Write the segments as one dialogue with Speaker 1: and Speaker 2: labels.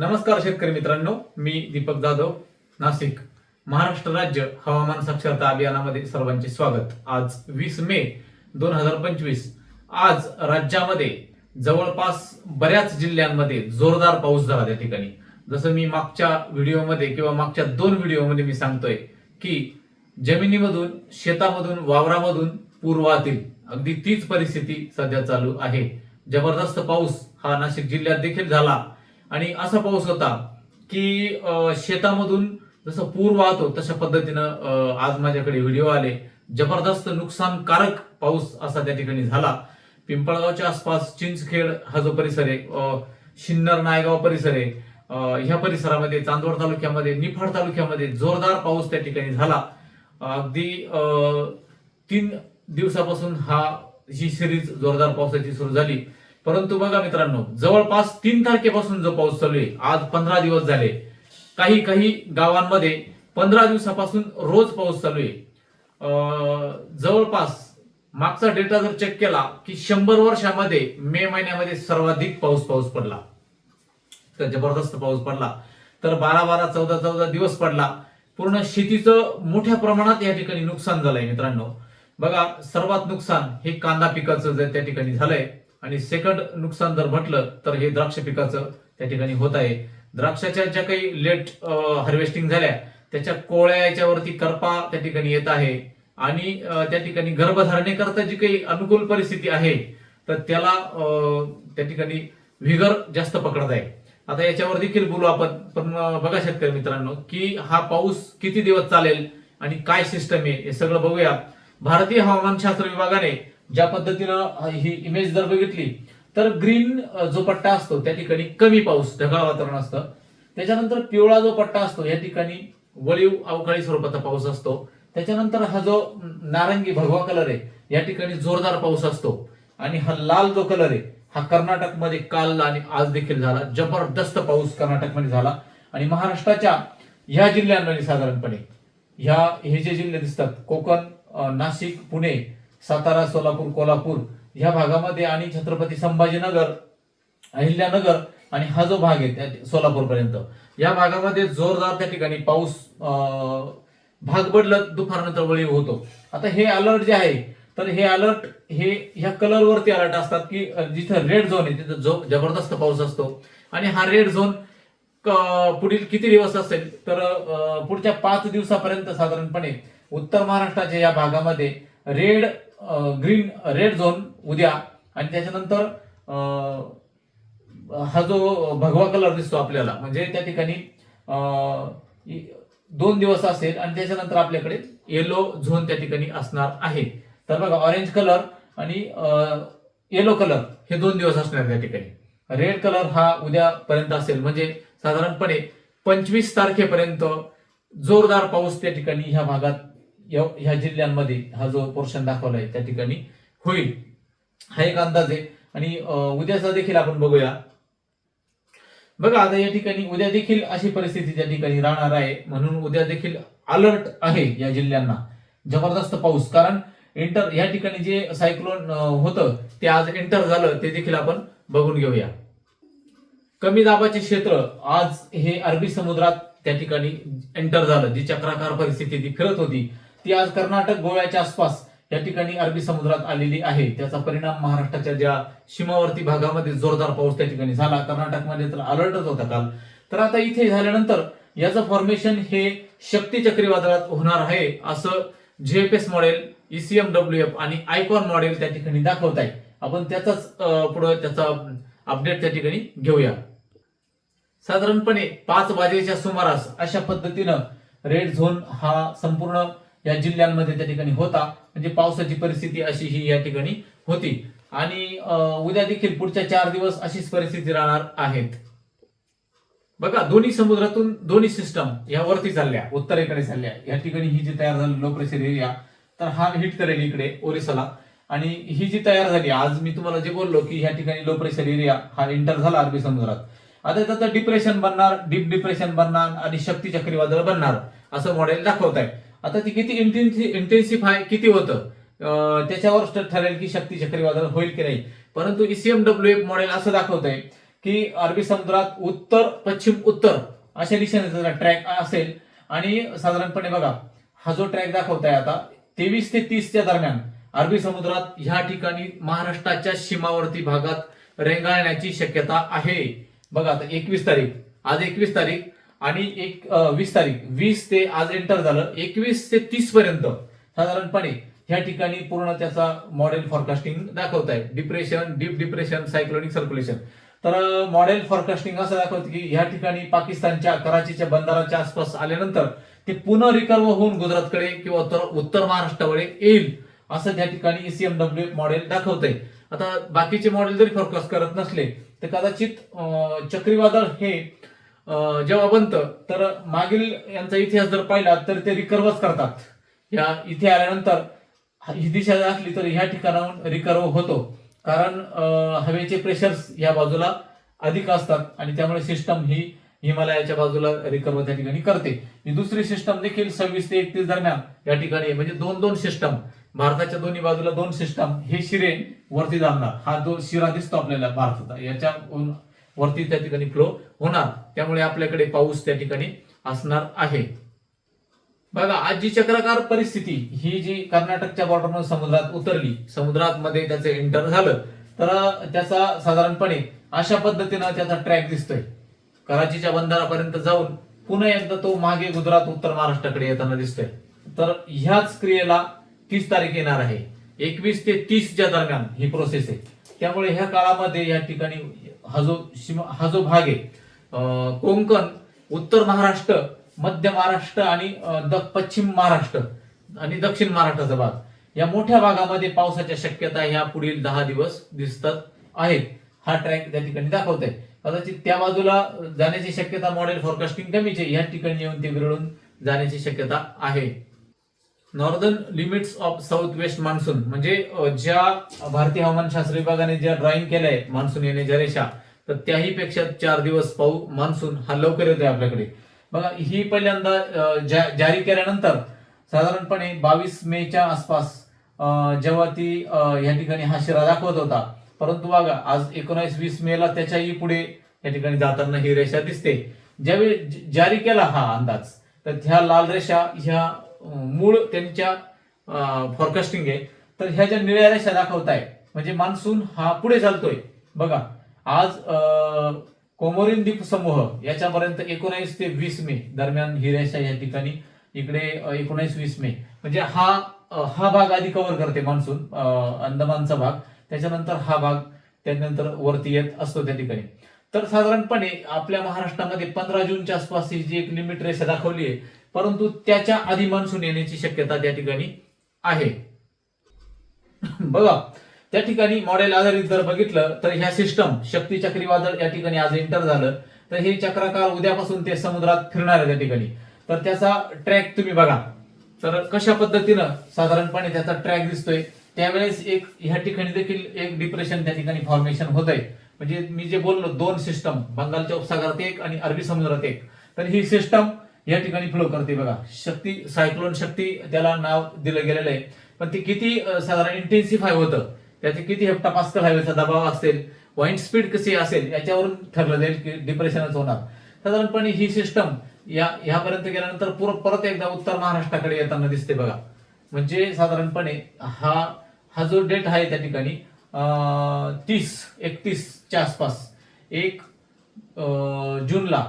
Speaker 1: नमस्कार शेतकरी मित्रांनो मी दीपक जाधव नाशिक महाराष्ट्र राज्य हवामान साक्षरता अभियानामध्ये सर्वांचे स्वागत. आज वीस मे दोन हजार पंचवीस. आज राज्यामध्ये जवळपास बऱ्याच जिल्ह्यांमध्ये जोरदार पाऊस झाला त्या ठिकाणी. जसं मी मागच्या व्हिडिओमध्ये किंवा मागच्या दोन व्हिडिओमध्ये मी सांगतोय की जमिनीमधून शेतामधून वावरामधून पूर अगदी तीच परिस्थिती सध्या चालू आहे. जबरदस्त पाऊस हा नाशिक जिल्ह्यात देखील झाला. आणि असा पाऊस होता की शेतामधून जसं पूर वाहतो तशा पद्धतीनं आज माझ्याकडे व्हिडिओ आले. जबरदस्त नुकसानकारक पाऊस असा त्या ठिकाणी झाला. पिंपळगावच्या आसपास चिंचखेड हा जो परिसर आहे शिन्नर नायगाव परिसर आहे ह्या परिसरामध्ये चांदवड तालुक्यामध्ये निफाड तालुक्यामध्ये जोरदार पाऊस त्या ठिकाणी झाला. अगदी तीन दिवसापासून हा ही सिरीज जोरदार पावसाची सुरू झाली. परंतु बघा मित्रांनो जवळपास तीन तारखेपासून जो पाऊस चालू आहे आज पंधरा दिवस झाले. काही काही गावांमध्ये पंधरा दिवसापासून रोज पाऊस चालू आहे. जवळपास मागचा डेटा जर चेक केला की शंभर वर्षामध्ये मे महिन्यामध्ये सर्वाधिक पाऊस पाऊस पडला. तर जबरदस्त पाऊस पडला. तर बारा बारा चौदा चौदा दिवस पडला. पूर्ण शेतीचं मोठ्या प्रमाणात या ठिकाणी नुकसान झालंय मित्रांनो. बघा सर्वात नुकसान हे कांदा पिकाचं जर त्या ठिकाणी झालंय आणि सेकंड नुकसान जर म्हटलं तर हे द्राक्ष पिकाचं त्या ठिकाणी होत आहे. द्राक्षाच्या ज्या काही लेट हार्वेस्टिंग झाल्या त्याच्या कोळ्या याच्यावरती करपा त्या ठिकाणी येत आहे. आणि त्या ठिकाणी गर्भधारणेकरता जी काही अनुकूल परिस्थिती आहे तर त्याला त्या ठिकाणी व्हिगर जास्त पकडत आहे. आता याच्यावर देखील बोलू आपण. पण बघा शेतकरी मित्रांनो की हा पाऊस किती दिवस चालेल आणि काय सिस्टम आहे हे सगळं बघूया. भारतीय हवामानशास्त्र विभागाने ज्या पद्धतीनं ही इमेज जर बघितली तर ग्रीन जो पट्टा असतो त्या ठिकाणी कमी पाऊस ढगाळ वातावरण असतं. त्याच्यानंतर पिवळा जो पट्टा असतो या ठिकाणी वळीव अवकाळी स्वरूपाचा पाऊस असतो. त्याच्यानंतर हा जो नारंगी भगवा कलर आहे या ठिकाणी जोरदार पाऊस असतो. आणि हा लाल जो कलर आहे हा कर्नाटकमध्ये काल आणि आज देखील झाला. जबरदस्त पाऊस कर्नाटकमध्ये झाला. आणि महाराष्ट्राच्या ह्या जिल्ह्यांमध्ये साधारणपणे ह्या हे जे जिल्हे दिसतात कोकण नाशिक पुणे सातारा सोलापूर कोल्हापूर ह्या भागामध्ये आणि छत्रपती संभाजीनगर अहिल्यानगर आणि हा जो भाग आहे त्या सोलापूर पर्यंत या भागामध्ये जोरदार त्या ठिकाणी पाऊस भाग बदलत दुपारनंतर वळी होतो. आता हे अलर्ट जे आहे तर हे अलर्ट हे ह्या कलरवरती अलर्ट असतात की जिथं रेड झोन आहे तिथं जो जबरदस्त पाऊस असतो. आणि हा रेड झोन क- पुढील किती दिवस असेल तर पुढच्या पाच दिवसापर्यंत साधारणपणे उत्तर महाराष्ट्राच्या या भागामध्ये रेड ग्रीन रेड झोन उद्या. आणि त्याच्यानंतर हा जो भगवा कलर दिसतो आपल्याला म्हणजे त्या ठिकाणी दोन दिवस असेल आणि त्याच्यानंतर आपल्याकडे येलो झोन त्या ठिकाणी असणार आहे. तर बघा ऑरेंज कलर आणि येलो कलर हे दोन दिवस असणार त्या ठिकाणी. रेड कलर हा उद्यापर्यंत असेल म्हणजे साधारणपणे पंचवीस तारखेपर्यंत जोरदार पाऊस त्या ठिकाणी ह्या भागात या- ह्या जिल्ह्यांमध्ये हा जो पोर्शन दाखवलाय त्या ठिकाणी होईल. हा एक अंदाज आहे. आणि उद्याचा देखील आपण बघूया. बघा आता या ठिकाणी उद्या देखील अशी परिस्थिती त्या ठिकाणी राहणार आहे. म्हणून उद्या देखील अलर्ट आहे या जिल्ह्यांना. जबरदस्त पाऊस. कारण एंटर या ठिकाणी जे सायक्लोन होतं ते आज एंटर झालं ते देखील आपण बघून घेऊया. कमी दाबाचे क्षेत्र आज हे अरबी समुद्रात त्या ठिकाणी एंटर झालं जी चक्राकार परिस्थिती ती फिरत होती. ती आज कर्नाटक गोव्याच्या आसपास या ठिकाणी अरबी समुद्रात आलेली आहे. त्याचा परिणाम महाराष्ट्राच्या ज्या सीमावर्ती भागामध्ये जोरदार पाऊस त्या ठिकाणी झाला. कर्नाटकमध्ये तर अलर्टच होता काल. तर आता इथे झाल्यानंतर याचं फॉर्मेशन हे शक्ती चक्रीवादळात होणार आहे असं GFS model ECM W F आणि आयकॉन मॉडेल त्या ठिकाणी दाखवत आहे. आपण त्याचाच पुढे पुढं त्याचा अपडेट त्या ठिकाणी घेऊया. साधारणपणे पाच वाजेच्या सुमारास अशा पद्धतीनं रेड झोन हा संपूर्ण या जिल्ह्यांमध्ये त्या ठिकाणी होता. म्हणजे पावसाची परिस्थिती अशी ही या ठिकाणी होती. आणि उद्या देखील पुढच्या चार दिवस अशीच परिस्थिती राहणार आहेत. बघा दोन्ही समुद्रातून दोन्ही सिस्टम या वरती चालल्या उत्तरेकडे चालल्या. या ठिकाणी ही जी तयार झाली लो प्रेशर एरिया तर हा हिट करेल इकडे ओरिसाला. आणि ही जी तयार झाली आज मी तुम्हाला जे बोललो की ह्या ठिकाणी लो प्रेशर एरिया हा एंटर झाला अरबी समुद्रात. आता त्याचं डिप्रेशन बनणार डीप डिप्रेशन बनणार आणि शक्ती चक्रीवादळ बनणार असं मॉडेल दाखवत आहे आता ती किती इंटेन्सि आहे किती होतं? त्याच्यावर ठरेल की शक्ती चक्रीवादळ होईल की नाही. परंतु ईसीएम डब्ल्यू एफ मॉडेल असं दाखवत आहे की अरबी समुद्रात उत्तर पश्चिम उत्तर अशा दिशेने त्याचा ट्रॅक असेल. आणि साधारणपणे बघा हा जो ट्रॅक दाखवताय आता तेवीस ते तीसच्या दरम्यान अरबी समुद्रात ह्या ठिकाणी महाराष्ट्राच्या सीमावर्ती भागात रेंगाळण्याची शक्यता आहे. बघा आता एकवीस तारीख. आज एकवीस तारीख. आणि एक वीस तारीख वीस ते आज एंटर झालं एकवीस ते तीस पर्यंत साधारणपणे ह्या ठिकाणी पूर्ण त्याचा मॉडेल फॉरकास्टिंग दाखवत आहे depression deep depression cyclonic circulation तर मॉडेल फॉरकास्टिंग असं दाखवतं की ह्या ठिकाणी पाकिस्तानच्या कराचीच्या बंदराच्या आसपास आल्यानंतर ते पुन्हा रिकर्व होऊन गुजरातकडे किंवा उत्तर उत्तर महाराष्ट्राकडे येईल असं त्या ठिकाणी ईसीएमडब्ल्यू मॉडेल दाखवतंय. आता बाकीचे मॉडेल जरी फोरकास्ट करत नसले तर कदाचित चक्रीवादळ हे जेव्हा बनतं तर मागील यांचा इतिहास जर पाहिला तर ते रिकर्वच करतात. या इथे आल्यानंतर ही दिशा असली तर ह्या ठिकाणाहून रिकर्व होतो. कारण हवेचे प्रेशर्स या बाजूला अधिक असतात आणि त्यामुळे सिस्टम ही हिमालयाच्या बाजूला रिकर्व त्या ठिकाणी करते. ही दुसरी सिस्टम देखील सव्वीस ते एकतीस दरम्यान या ठिकाणी म्हणजे दोन दोन सिस्टम भारताच्या दोन्ही बाजूला दोन सिस्टम हे शिरे वरती जाणार. हा जो शिरा दिसतो आपल्याला भारताचा याच्या वरती त्या ठिकाणी फ्लो होणार. त्यामुळे आपल्याकडे पाऊस त्या ठिकाणी असणार आहे. बघा आज जी चक्राकार परिस्थिती ही जी कर्नाटकच्या बॉर्डरमध्ये समुद्रात उतरली समुद्रात मध्ये त्याचं एंटर झालं तर त्याचा साधारणपणे अशा पद्धतीनं त्याचा ट्रॅक दिसतोय. कराचीच्या बंदरापर्यंत जाऊन पुन्हा एकदा तो मागे गुजरात उत्तर महाराष्ट्राकडे येताना दिसतोय. तर ह्याच क्रियेला तीस तारीख येणार आहे. एकवीस ते तीसच्या दरम्यान ही प्रोसेस आहे. त्यामुळे ह्या काळामध्ये या ठिकाणी हा जो सीमा हा जो भाग आहे कोंकण उत्तर महाराष्ट्र मध्य महाराष्ट्र आणि द पश्चिम महाराष्ट्र आणि दक्षिण महाराष्ट्राचा भाग. या मोठ्या भागामध्ये पावसाच्या शक्यता ह्या पुढील दहा दिवस दिसतात आहेत. हा ट्रॅक त्या ठिकाणी दाखवत आहे कदाचित त्या बाजूला जाण्याची शक्यता मॉडेल फॉरकास्टिंग कमीच आहे. या ठिकाणी येऊन ते विरळून जाण्याची शक्यता आहे. Northern limits of south west monsoon म्हणजे ज्या भारतीय हवामानशास्त्र विभागाने ज्या ड्रॉइंग केल्या आहेत मान्सून येण्याच्या रेषा तर त्याही पेक्षा चार दिवस पाऊ मान्सून हा लवकर येतोय आपल्याकडे. बघा ही पहिल्यांदा जा- जारी केल्यानंतर साधारणपणे बावीस मेच्या आसपास जेव्हा ती या ठिकाणी हा शिरा दाखवत होता. परंतु बघा आज एकोणावीस वीस मेला त्याच्याही पुढे या ठिकाणी जाताना ही रेषा दिसते. ज्यावेळी जारी केला हा अंदाज तर ह्या लाल रेषा ह्या मूळ त्यांच्या फॉरकास्टिंग आहे. तर ह्या ज्या निळ्या रेषा दाखवताय म्हणजे मान्सून हा पुढे चालतोय. बघा आज कोमोरिन द्वीप समूह याच्यापर्यंत एकोणावीस ते वीस मे दरम्यान ही रेषा या ठिकाणी इकडे एकोणावीस वीस मे. म्हणजे हा हा भाग आधी कव्हर करते मान्सून अंदमानचा भाग. त्याच्यानंतर हा भाग त्यानंतर वरती येत असतो त्या ठिकाणी. तर साधारणपणे आपल्या महाराष्ट्रामध्ये पंधरा जूनच्या आसपास ही जी एक लिमिट रेषा दाखवली आहे परंतु त्याच्या आधी मान्सून येण्याची शक्यता त्या ठिकाणी आहे. बघा त्या ठिकाणी मॉडेल आधारित जर बघितलं तर ह्या सिस्टम शक्ती चक्रीवादळ या ठिकाणी आज एंटर झालं. तर हे चक्राकार उद्यापासून ते समुद्रात फिरणार आहे त्या ठिकाणी. तर त्याचा ट्रॅक तुम्ही बघा. तर कशा पद्धतीनं साधारणपणे त्याचा ट्रॅक दिसतोय त्यावेळेस एक ह्या ठिकाणी देखील एक डिप्रेशन त्या ठिकाणी फॉर्मेशन होत आहे म्हणजे मी जे बोललो दोन सिस्टम बंगालच्या उपसागरात एक आणि अरबी समुद्रात एक. तर ही सिस्टम या ठिकाणी फ्लो करते बघा. शक्ती सायक्लोन शक्ती त्याला नाव दिलं गेलेलं आहे. पण ती किती साधारण इंटेन्सिफाय होतं. त्याचे किती हेप्टापास्कल हवेचा दबाव असेल वाईंड स्पीड कशी असेल याच्यावरून ठरलं जाईल की डिप्रेशनच होणार. साधारणपणे ही सिस्टम या ह्यापर्यंत गेल्यानंतर पूर परत एकदा उत्तर महाराष्ट्राकडे येताना दिसते बघा. म्हणजे साधारणपणे हा हा जो डेट आहे त्या ठिकाणी तीस एकतीसच्या आसपास एक जूनला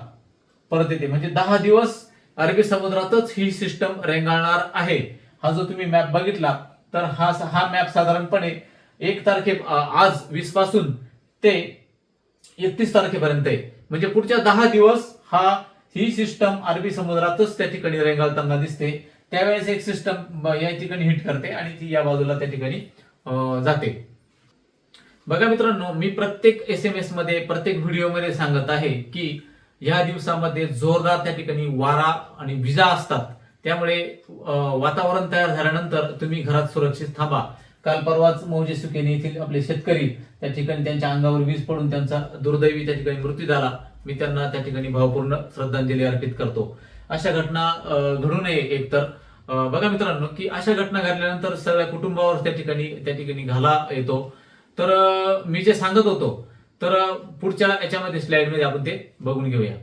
Speaker 1: परत येते. म्हणजे दहा दिवस अरबी समुद्रातच ही सिस्टम रेंगाळणार आहे. हा जो तुम्ही मॅप बघितला तर हा हा मॅप साधारणपणे एक तारखे आज वीसपासून ते एकतीस तारखेपर्यंत आहे. म्हणजे पुढच्या दहा दिवस हा ही सिस्टम अरबी समुद्रातच त्या ठिकाणी रेंगाळताना दिसते. त्यावेळेस एक सिस्टम या ठिकाणी हिट करते आणि ती या बाजूला त्या ठिकाणी जाते. बघा मित्रांनो मी प्रत्येक एस एम एसमध्ये प्रत्येक व्हिडिओमध्ये सांगत आहे की या दिवसामध्ये जोरदार त्या ठिकाणी वारा आणि विजा असतात. त्यामुळे वातावरण तयार झाल्यानंतर तुम्ही घरात सुरक्षित थांबा. काल परवाच मौजे सुकेने येथील आपले शेतकरी त्या ठिकाणी त्यांच्या अंगावर वीज पडून त्यांचा दुर्दैवी त्या ठिकाणी मृत्यू झाला. मी त्यांना त्या ठिकाणी भावपूर्ण श्रद्धांजली अर्पित करतो. अशा घटना घडू नये एकतर. बघा मित्रांनो की अशा घटना घडल्यानंतर सगळ्या कुटुंबावर त्या ठिकाणी त्या ठिकाणी घाला येतो. तर मी जे सांगत होतो तर पुढच्या याच्यामध्ये स्लाइडमध्ये आपण ते बघून घेऊया.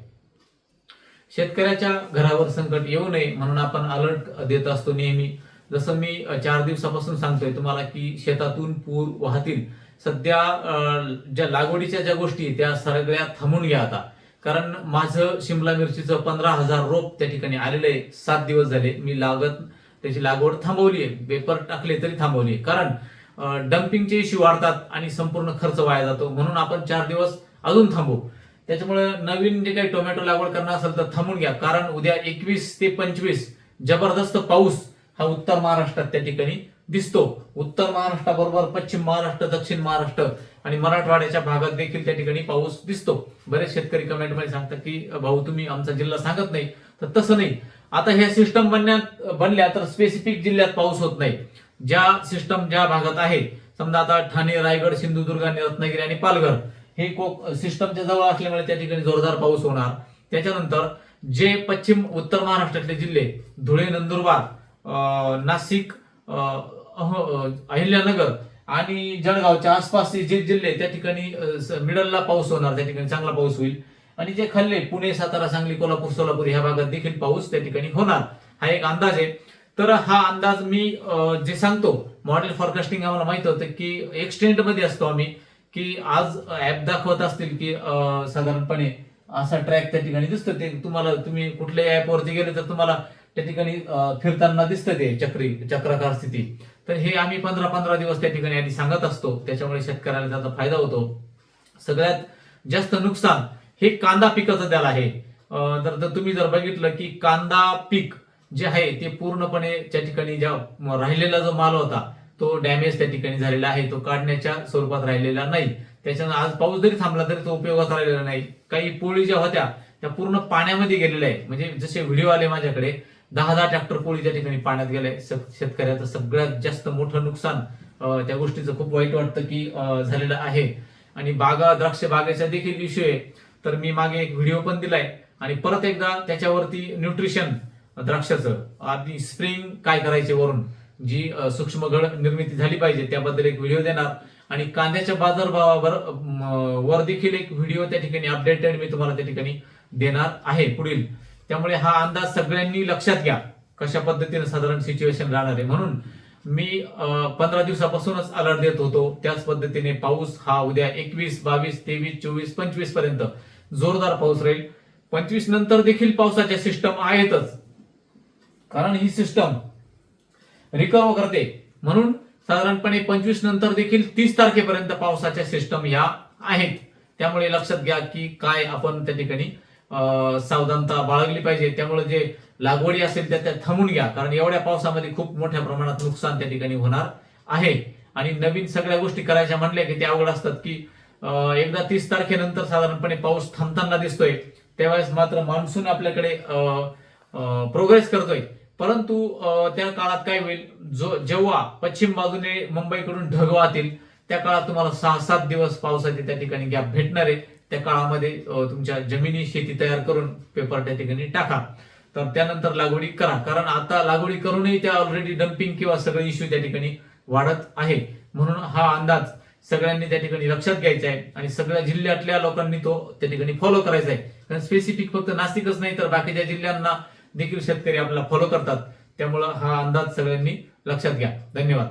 Speaker 1: शेतकऱ्याच्या घरावर संकट येऊ नये म्हणून आपण अलर्ट देत असतो नेहमी. जसं मी चार दिवसापासून सांगतोय तुम्हाला की शेतातून पूर वाहतील. सध्या ज्या लागवडीच्या ज्या गोष्टी त्या सगळ्या थांबून घ्या आता. कारण माझं शिमला मिरचीचं पंधरा हजार रोप त्या ठिकाणी आलेलं आहे. सात दिवस झाले मी लागत त्याची लागवड थांबवली आहे. पेपर टाकले तरी थांबवली आहे. कारण डम्पिंगचे इश्यू वाढतात आणि संपूर्ण खर्च वाया जातो. म्हणून आपण चार दिवस अजून थांबू. त्याच्यामुळे नवीन जे काही टोमॅटो लागवड करणार असेल तर थांबून घ्या. कारण उद्या एकवीस ते पंचवीस जबरदस्त पाऊस हा उत्तर महाराष्ट्रात त्या ठिकाणी दिसतो. उत्तर महाराष्ट्राबरोबर पश्चिम महाराष्ट्र दक्षिण महाराष्ट्र आणि मराठवाड्याच्या भागात देखील त्या ठिकाणी पाऊस दिसतो. बरेच शेतकरी कमेंटमध्ये सांगतात की भाऊ तुम्ही आमचा जिल्हा सांगत नाही. तर तसं नाही. आता ह्या सिस्टम बनण्यात बनल्या तर स्पेसिफिक जिल्ह्यात पाऊस होत नाही. ज्या सिस्टम ज्या भागात आहे समजा आता ठाणे रायगड सिंधुदुर्ग आणि रत्नागिरी आणि पालघर हे कोक सिस्टमच्या जवळ असल्यामुळे त्या ठिकाणी जोरदार पाऊस होणार. त्याच्यानंतर जे पश्चिम उत्तर महाराष्ट्रातले जिल्हे धुळे नंदुरबार नाशिक अहिल्यानगर आणि जळगावच्या आसपासचे जे जिल्हे त्या ठिकाणी मिडलला पाऊस होणार त्या ठिकाणी चांगला पाऊस होईल. आणि जे खाल्ले पुणे सातारा सांगली कोल्हापूर सोलापूर ह्या भागात देखील पाऊस त्या ठिकाणी होणार. हा एक अंदाज आहे. तर हा अंदाज मी जे सांगतो मॉडेल फॉरकास्टिंग आम्हाला माहीत होतं की एक्सटेंटमध्ये असतो आम्ही की आज ऍप दाखवत असतील की साधारणपणे असा ट्रॅक त्या ठिकाणी दिसतं ते तुम्हाला तुम्ही कुठल्याही ऍपवरती गेले तर तुम्हाला त्या ठिकाणी फिरताना दिसतं ते चक्री चक्राकार स्थिती. तर हे आम्ही पंधरा पंधरा दिवस त्या ठिकाणी आधी सांगत असतो त्याच्यामुळे शेतकऱ्याला त्याचा फायदा होतो. सगळ्यात जास्त नुकसान हे कांदा पिकाचं त्याला आहे. तर तर तुम्ही जर बघितलं की कांदा पीक जे आहे ते पूर्णपणे त्या ठिकाणी ज्या राहिलेला जो माल होता तो डॅमेज त्या ठिकाणी झालेला आहे. तो काढण्याच्या स्वरूपात राहिलेला नाही. त्याच्यानं आज पाऊस जरी थांबला तरी तो उपयोगात राहिलेला नाही. काही पोळी ज्या होत्या त्या पूर्ण पाण्यामध्ये गेलेल्या आहे म्हणजे जसे व्हिडिओ आले माझ्याकडे दहा दहा ट्रॅक्टर पोळी त्या ठिकाणी पाण्यात गेले शेतकऱ्याचं सगळ्यात जास्त मोठं नुकसान त्या गोष्टीचं खूप वाईट वाटतं की झालेलं आहे. आणि बागा द्राक्ष बागेचा देखील इश्यू आहे. तर मी मागे एक व्हिडिओ पण दिलाय. आणि परत एकदा त्याच्यावरती न्यूट्रिशन द्राक्षाचं. आधी स्प्रिंग काय करायचे वरून? जी सूक्ष्म घड निर्मिती झाली पाहिजे त्याबद्दल एक व्हिडिओ देणार. आणि कांद्याच्या बाजारभावावर वर देखील एक व्हिडिओ त्या ठिकाणी अपडेटेड मी तुम्हाला त्या ठिकाणी देणार आहे पुढील. त्यामुळे हा अंदाज सगळ्यांनी लक्षात घ्या कशा पद्धतीने साधारण सिच्युएशन राहणार आहे. म्हणून मी पंधरा दिवसापासूनच अलर्ट देत होतो. त्याच पद्धतीने पाऊस हा उद्या एकवीस बावीस तेवीस चोवीस पंचवीसपर्यंत जोरदार पाऊस राहील. पंचवीस नंतर देखील पावसाच्या सिस्टम आहेतच. कारण ही सिस्टम रिकव्हर करते. म्हणून साधारणपणे पंचवीस नंतर देखील तीस तारखेपर्यंत पावसाच्या सिस्टम ह्या आहेत. त्यामुळे लक्षात घ्या की काय आपण त्या ठिकाणी सावधानता बाळगली पाहिजे. त्यामुळे जे लागवडी असेल त्या त्या थांबून घ्या. कारण एवढ्या पावसामध्ये खूप मोठ्या प्रमाणात नुकसान त्या ठिकाणी होणार आहे. आणि नवीन सगळ्या गोष्टी करायच्या म्हणल्या की ते अवघड असतात की एकदा तीस तारखेनंतर साधारणपणे पाऊस थांबताना दिसतोय. त्यावेळेस मात्र मान्सून आपल्याकडे प्रोग्रेस करतोय. परंतु त्या काळात काय होईल? जो जेव्हा पश्चिम बाजूने मुंबईकडून ढग वाहतील त्या काळात तुम्हाला सहा सात दिवस पावसाचे त्या ठिकाणी गॅप भेटणार आहे. त्या काळामध्ये तुमच्या जमिनी शेती तयार करून पेपर त्या ठिकाणी टाका. तर त्यानंतर लागवडी करा. कारण आता लागवडी करूनही त्या ऑलरेडी डम्पिंग किंवा सगळे इश्यू त्या ठिकाणी वाढत आहे. म्हणून हा अंदाज सगळ्यांनी त्या ठिकाणी लक्षात घ्यायचा आहे आणि सगळ्या जिल्ह्यातल्या लोकांनी तो त्या ठिकाणी फॉलो करायचा आहे. कारण स्पेसिफिक फक्त नाशिकच नाही तर बाकीच्या जिल्ह्यांना देखील शेतकरी आपल्याला फॉलो करतात. त्यामुळं हा अंदाज सगळ्यांनी लक्षात घ्या. धन्यवाद.